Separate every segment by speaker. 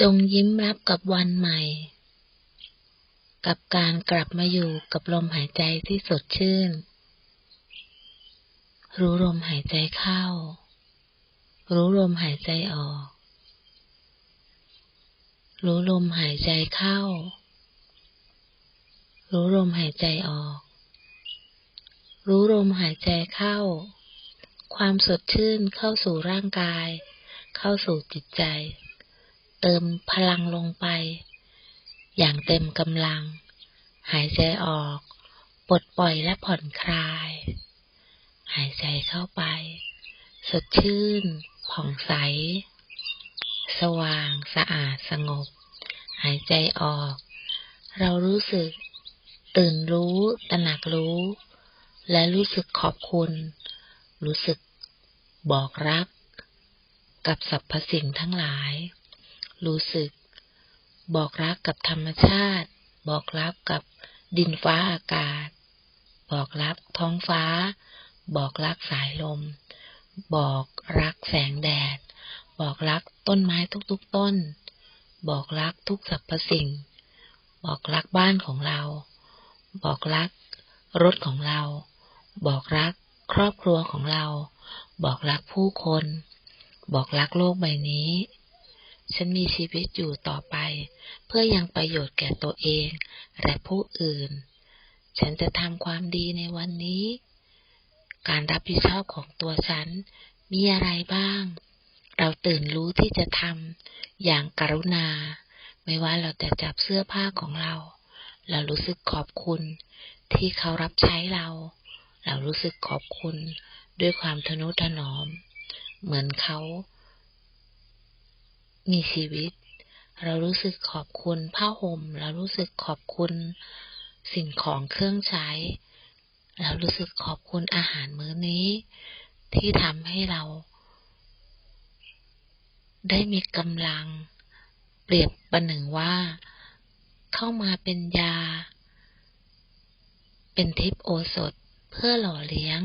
Speaker 1: จงยิ้มรับกับวันใหม่ กับการกลับมาอยู่กับลมหายใจที่สดชื่น รู้ลมหายใจเข้า รู้ลมหายใจออก รู้ลมหายใจเข้า รู้ลมหายใจออก รู้ลมหายใจเข้า ความสดชื่นเข้าสู่ร่างกาย เข้าสู่จิตใจ เติมพลังลงไป อย่างเต็มกำลัง หายใจออก ปลดปล่อยและผ่อนคลาย หายใจเข้าไป สดชื่น ผ่องใส สว่างสะอาดสงบ หายใจออก เรารู้สึก ตื่นรู้ตระหนักรู้ และรู้สึกขอบคุณ รู้สึกบอกรัก กับสรรพสิ่งทั้งหลาย รู้สึก บอกรักกับธรรมชาติ บอกรักกับดินฟ้าอากาศ บอกรักท้องฟ้า บอกรักสายลม บอกรักแสงแดด บอกรักต้นไม้ทุกๆต้น บอกรักทุกสรรพสิ่ง บอกรักบ้านของเรา บอกรักรถของเรา บอกรักครอบครัวของเรา บอกรักผู้คน บอกรักโลกใบนี้ ฉันมีชีวิตอยู่ต่อไป เพื่อยังประโยชน์แก่ตัวเองและผู้อื่น ฉันจะทำความดีในวันนี้ การรับผิดชอบของตัวฉันมีอะไรบ้าง เราตื่นรู้ที่จะทำอย่างกรุณา ไม่ว่าเราจะจับเสื้อผ้าของเรา เรารู้สึกขอบคุณ ที่เขารับใช้เรา เรารู้สึกขอบคุณด้วยความทนุถนอม เหมือนเขา มีชีวิต เรารู้สึกขอบคุณผ้าห่ม เรารู้สึกขอบคุณสิ่งของเครื่องใช้ เรารู้สึกขอบคุณอาหารมื้อนี้ ที่ทำให้เรา ได้มีกำลัง เปรียบประหนึ่งว่า เข้ามาเป็นยา เป็นทิพโอสถเพื่อหล่อเลี้ยง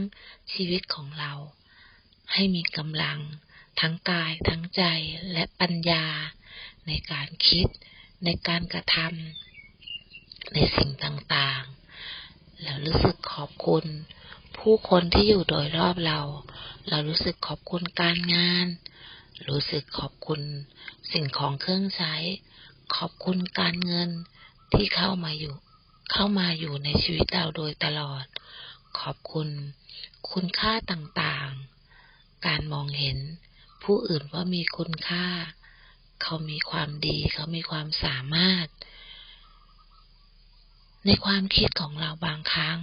Speaker 1: ชีวิตของเรา ให้มีกำลัง ทั้งกายทั้งใจและปัญญา ในการคิด ในการกระทำในสิ่งต่างๆเรารู้สึกขอบคุณ ผู้คนที่อยู่โดยรอบเรา เรารู้สึกขอบคุณการงาน รู้สึกขอบคุณสิ่งของเครื่องใช้ ขอบคุณการเงินที่เข้ามาอยู่ เข้ามาอยู่ในชีวิตเราโดยตลอด ขอบคุณ คุณค่าต่างๆ การมองเห็น ผู้อื่นว่ามีคุณค่า เขามีความดี เขามีความสามารถ ในความคิดของเราบางครั้ง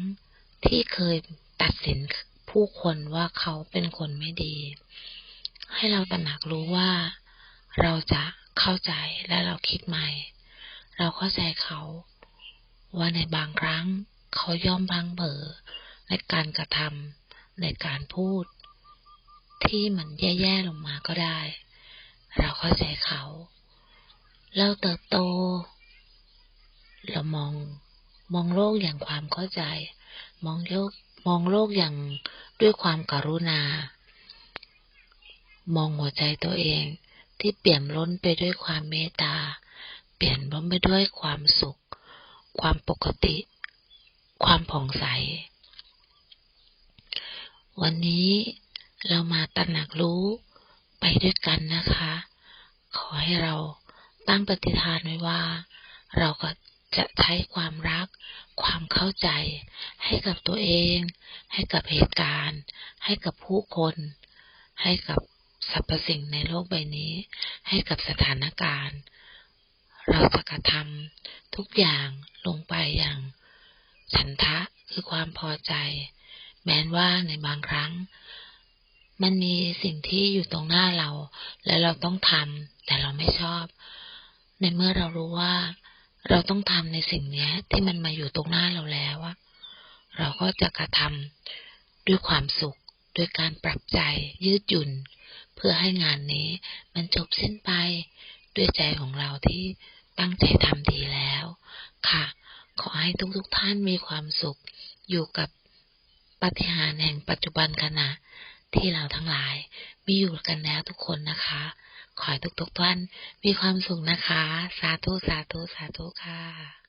Speaker 1: ที่เคยตัดสินผู้คนว่าเขาเป็นคนไม่ดี ให้เราตระหนักรู้ว่า เราจะเข้าใจและเราคิดใหม่ เราเข้าใจเขา ว่าในบางครั้งเขาย่อมพังเบอในการกระทำในการพูด ที่มันแย่ๆลงมาก็ได้ เราเข้าใจเขา เราเติบโต เรามองมองโลกอย่างความเข้าใจ มองโลกมองโลกอย่างด้วยความกรุณา มองหัวใจตัวเองที่เปี่ยมล้นไปด้วยความเมตตา เปลี่ยนล้นไปด้วยความสุข ความปกติ ความผ่องใส วันนี้ เรามาตระหนักรู้ไปด้วยกันนะคะ ขอให้เราตั้งปฏิฐานไว้ว่า เราก็จะใช้ความรัก ความเข้าใจ ให้กับตัวเอง ให้กับเหตุการณ์ ให้กับผู้คน ให้กับสรรพสิ่งในโลกใบนี้ ให้กับสถานการณ์ เราจะกระทำทุกอย่างลงไปอย่าง ฉันทะคือความพอใจ แม้นว่าในบางครั้ง มันมีสิ่งที่อยู่ตรงหน้าเรา และเราต้องทำแต่เราไม่ชอบ ในเมื่อเรารู้ว่า เราต้องทำในสิ่งนี้ที่มันมาอยู่ตรงหน้าเราแล้วอะเราก็จะกระทำด้วยความสุขด้วยการปรับใจยืดหยุ่น เพื่อให้งานนี้มันจบสิ้นไปด้วยใจของเราที่ตั้งใจทำดีแล้ว ค่ะ ขอให้ทุกๆทท่านมีความสุขอยู่กับปฏิหารแห่งปัจจุบันขณะ ที่เราทั้งหลายมีอยู่กันแล้วทุกคนนะคะ ขอให้ทุกๆท่านมีความสุขนะคะ สาธุ สาธุ สาธุค่ะ